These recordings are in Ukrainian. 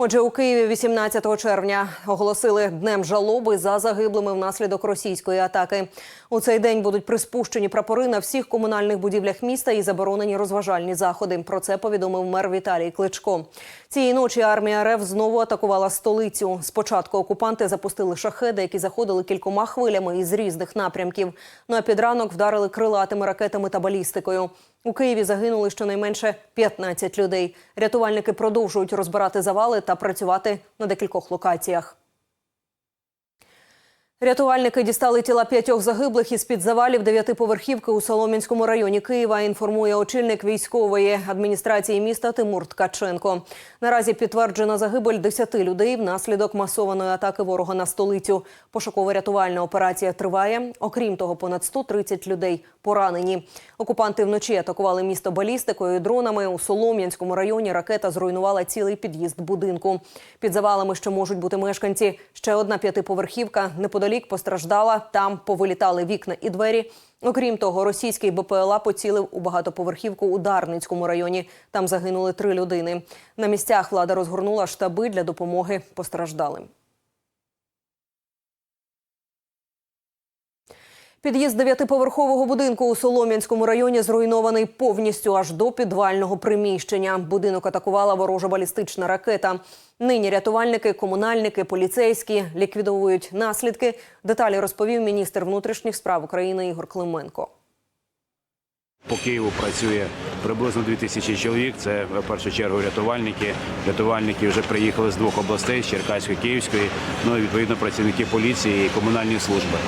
Отже, у Києві 18 червня оголосили днем жалоби за загиблими внаслідок російської атаки. У цей день будуть приспущені прапори на всіх комунальних будівлях міста і заборонені розважальні заходи. Про це повідомив мер Віталій Кличко. Цієї ночі армія РФ знову атакувала столицю. Спочатку окупанти запустили шахеди, які заходили кількома хвилями із різних напрямків. Ну а під ранок вдарили крилатими ракетами та балістикою. У Києві загинули щонайменше 15 людей. Рятувальники продовжують розбирати завали та працювати на декількох локаціях. Рятувальники дістали тіла п'ятьох загиблих із під завалів дев'ятиповерхівки у Солом'янському районі Києва. Інформує очільник військової адміністрації міста Тимур Ткаченко. Наразі підтверджена загибель 10 людей внаслідок масованої атаки ворога на столицю. Пошуково-рятувальна операція триває. Окрім того, понад 130 людей поранені. Окупанти вночі атакували місто балістикою і дронами. У Солом'янському районі ракета зруйнувала цілий під'їзд будинку. Під завалами ще можуть бути мешканці. Ще одна п'ятиповерхівка неподалік постраждала. Там повилітали вікна і двері. Окрім того, російський БПЛА поцілив у багатоповерхівку у Дарницькому районі. Там загинули три людини. На місцях влада розгорнула штаби для допомоги постраждалим. Під'їзд дев'ятиповерхового будинку у Солом'янському районі зруйнований повністю аж до підвального приміщення. Будинок атакувала ворожа балістична ракета. Нині рятувальники, комунальники, поліцейські ліквідовують наслідки. Деталі розповів міністр внутрішніх справ України Ігор Клименко. По Києву працює приблизно 2 тисячі чоловік. Це в першу чергу рятувальники. Рятувальники вже приїхали з двох областей з Черкаської, Київської. Ну і відповідно працівники поліції і комунальні служби.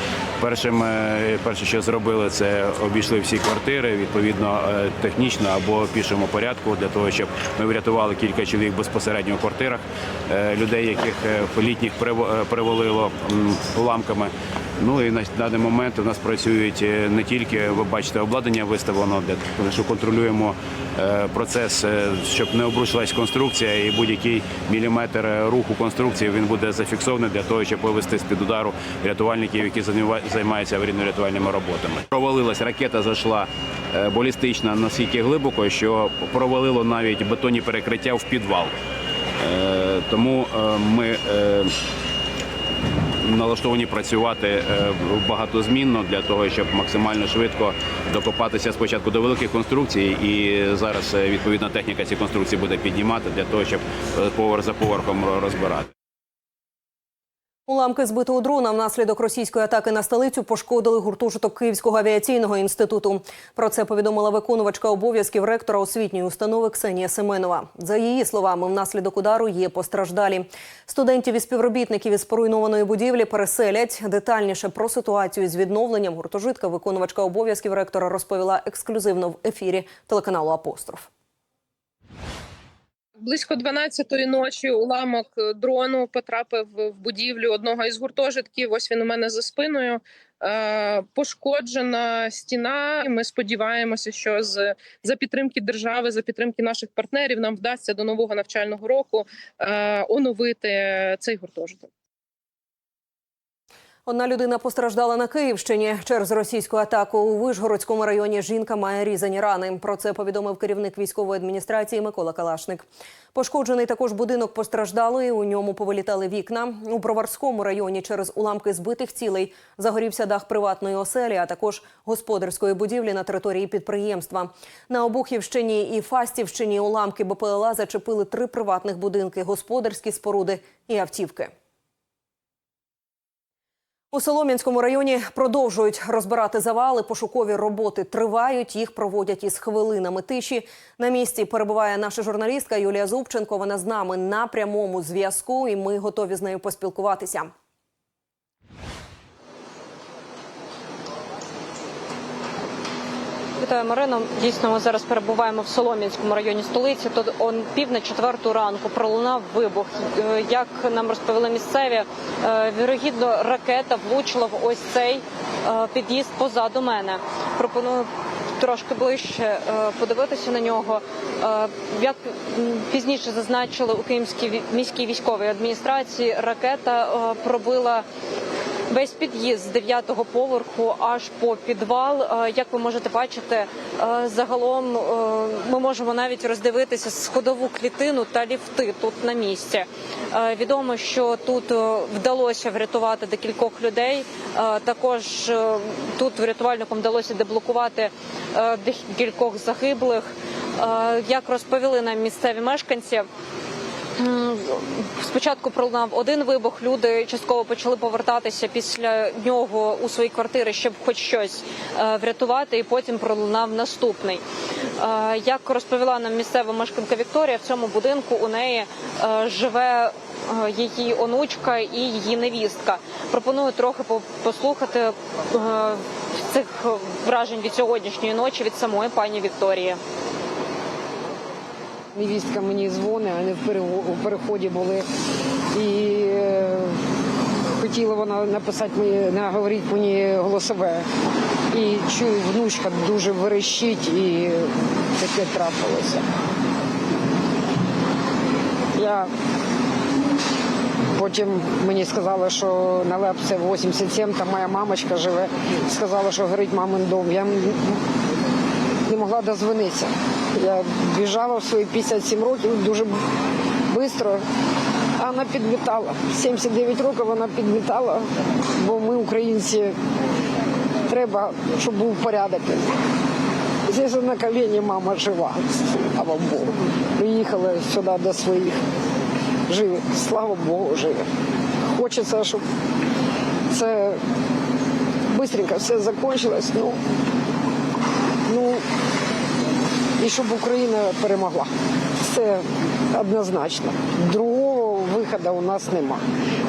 Першим е, перше, що зробили, це обійшли всі квартири відповідно е, технічно або в пішому порядку для того, щоб ми врятували кілька чоловік безпосередньо в квартирах е, людей, яких літніх привалило уламками. Ну і на даний момент у нас працюють е, не тільки ви бачите, обладнання виставлено того, що контролюємо е, процес, е, щоб не обрушилась конструкція, і будь-який міліметр руху конструкції він буде зафіксований для того, щоб вивести з під удару рятувальників, які займаються аварійно-рятувальними роботами. Провалилась ракета, зайшла балістична настільки глибоко, що провалило навіть бетонні перекриття в підвал. Тому ми налаштовані працювати е, багатозмінно для того, щоб максимально швидко докопатися спочатку до великих конструкцій, і зараз е, відповідна техніка ці конструкції буде піднімати для того, щоб е, поверх за поверхом розбирати. Уламки збитого дрона внаслідок російської атаки на столицю пошкодили гуртожиток Київського авіаційного інституту. Про це повідомила виконувачка обов'язків ректора освітньої установи Ксенія Семенова. За її словами, внаслідок удару є постраждалі. Студентів і співробітників із поруйнованої будівлі переселять. Детальніше про ситуацію з відновленням гуртожитка виконувачка обов'язків ректора розповіла ексклюзивно в ефірі телеканалу Апостроф. Близько 12-ї ночі уламок е, дрону потрапив в будівлю одного із гуртожитків. Ось він у мене за спиною. Е, Пошкоджена стіна. Ми сподіваємося, що з за підтримки держави, за підтримки наших партнерів, нам вдасться до нового навчального року е, оновити цей гуртожиток. Одна людина постраждала на Київщині через російську атаку у Вишгородському районі. Жінка має різані рани. Про це повідомив керівник військової адміністрації Микола Калашник. Пошкоджений також будинок постраждалої. У ньому повилітали вікна. У Броварському районі через уламки збитих цілей загорівся дах приватної оселі, а також господарської будівлі на території підприємства. На Обухівщині і Фастівщині уламки БПЛА зачепили три приватних будинки, господарські споруди і автівки. У Солом'янському районі продовжують розбирати завали. Пошукові роботи тривають. Їх проводять із хвилинами тиші. На місці перебуває наша журналістка Юлія Зубченко. Вона з нами на прямому зв'язку, і ми готові з нею поспілкуватися. Вітаю, Марино. Дійсно, ми зараз перебуваємо в Солом'янському районі столиці. Тут он пів на четверту ранку пролунав вибух. Е, Як нам розповіли місцеві, е, вірогідно ракета влучила в ось цей е, під'їзд позаду мене. Пропоную трошки ближче подивитися на нього. Як пізніше зазначили у Київській міській військовій адміністрації, ракета пробила весь під'їзд з дев'ятого поверху аж по підвал. Е, Як ви можете бачити, е, загалом е, ми можемо навіть роздивитися сходову клітину та ліфти тут на місці. Відомо, що тут вдалося врятувати декількох людей. Також тут врятувальникам вдалося деблокувати декількох загиблих. Як розповіли нам місцеві мешканці, Спочатку пролунав один вибух. Люди частково почали повертатися після нього у свої квартири, щоб хоч щось е, врятувати, і потім пролунав наступний. Е, Як розповіла нам місцева мешканка Вікторія, в цьому будинку у неї е, живе її онучка і її невістка. Пропоную трохи по- послухати цих вражень від сьогоднішньої ночі від самої пані Вікторії. Невістка мені дзвонить, вони в переході були. І е, хотіла вона написати мені, наговорити мені голосове. І чую, внучка дуже верещить і таке трапилося. Я потім мені сказали, що на Лепце 87, там моя мамочка живе. Сказала, що горить мамин дом. Я не могла дозвонитися. Я біжала в свої 57 років дуже швидко, а вона підмітала. 79 років вона підмітала, бо ми, українці, треба, щоб був порядок. Здесь на колені мама жива, слава Богу. Приїхала сюди до своїх. Живе, слава Богу, живе. Хочеться, щоб це швидко все закінчилось. Ну, Ну і щоб Україна перемогла. Це однозначно. Другого виходу у нас нема.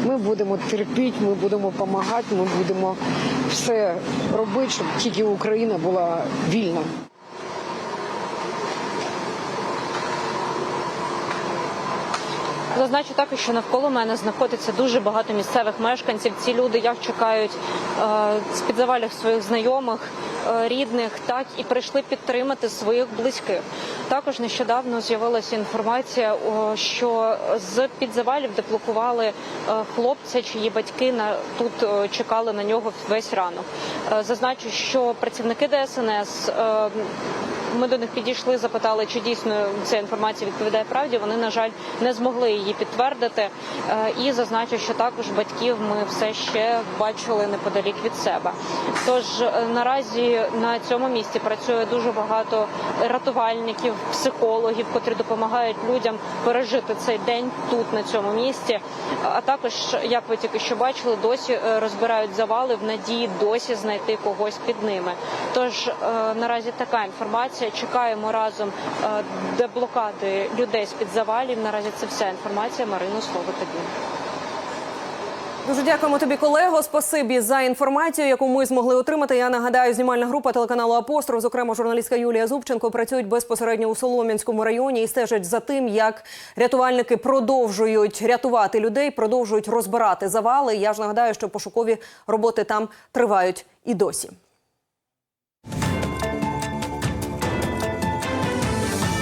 Ми будемо терпіти, ми будемо допомагати, ми будемо все робити, щоб тільки Україна була вільна. Зазначу також, що навколо мене знаходиться дуже багато місцевих мешканців. Ці люди як чекають е, з під завалів своїх знайомих, е, рідних, так і прийшли підтримати своїх близьких. Також нещодавно з'явилася інформація, що з під завалів деблокували е, хлопця, чиї батьки тут чекали на нього весь ранок. Зазначу, що працівники ДСНС. Ми до них підійшли, запитали, чи дійсно ця інформація відповідає правді. Вони, на жаль, не змогли її підтвердити. Е, І зазначу, що також батьків ми все ще бачили неподалік від себе. Тож е, наразі на цьому місці працює дуже багато рятувальників, психологів, котрі допомагають людям пережити цей день тут, на цьому місці. А також, як ви тільки що бачили, досі е, розбирають завали в надії досі знайти когось під ними. Тож наразі така інформація. Чекаємо разом е, деблокади людей з під завалів. Наразі це вся інформація. Марино, слово тобі. Дуже дякуємо тобі, колего. Спасибі за інформацію, яку ми змогли отримати. Я нагадаю, знімальна група телеканалу Апостроф, зокрема журналістка Юлія Зубченко, працюють безпосередньо у Солом'янському районі і стежать за тим, як рятувальники продовжують рятувати людей, продовжують розбирати завали. Я ж нагадаю, що пошукові роботи там тривають і досі.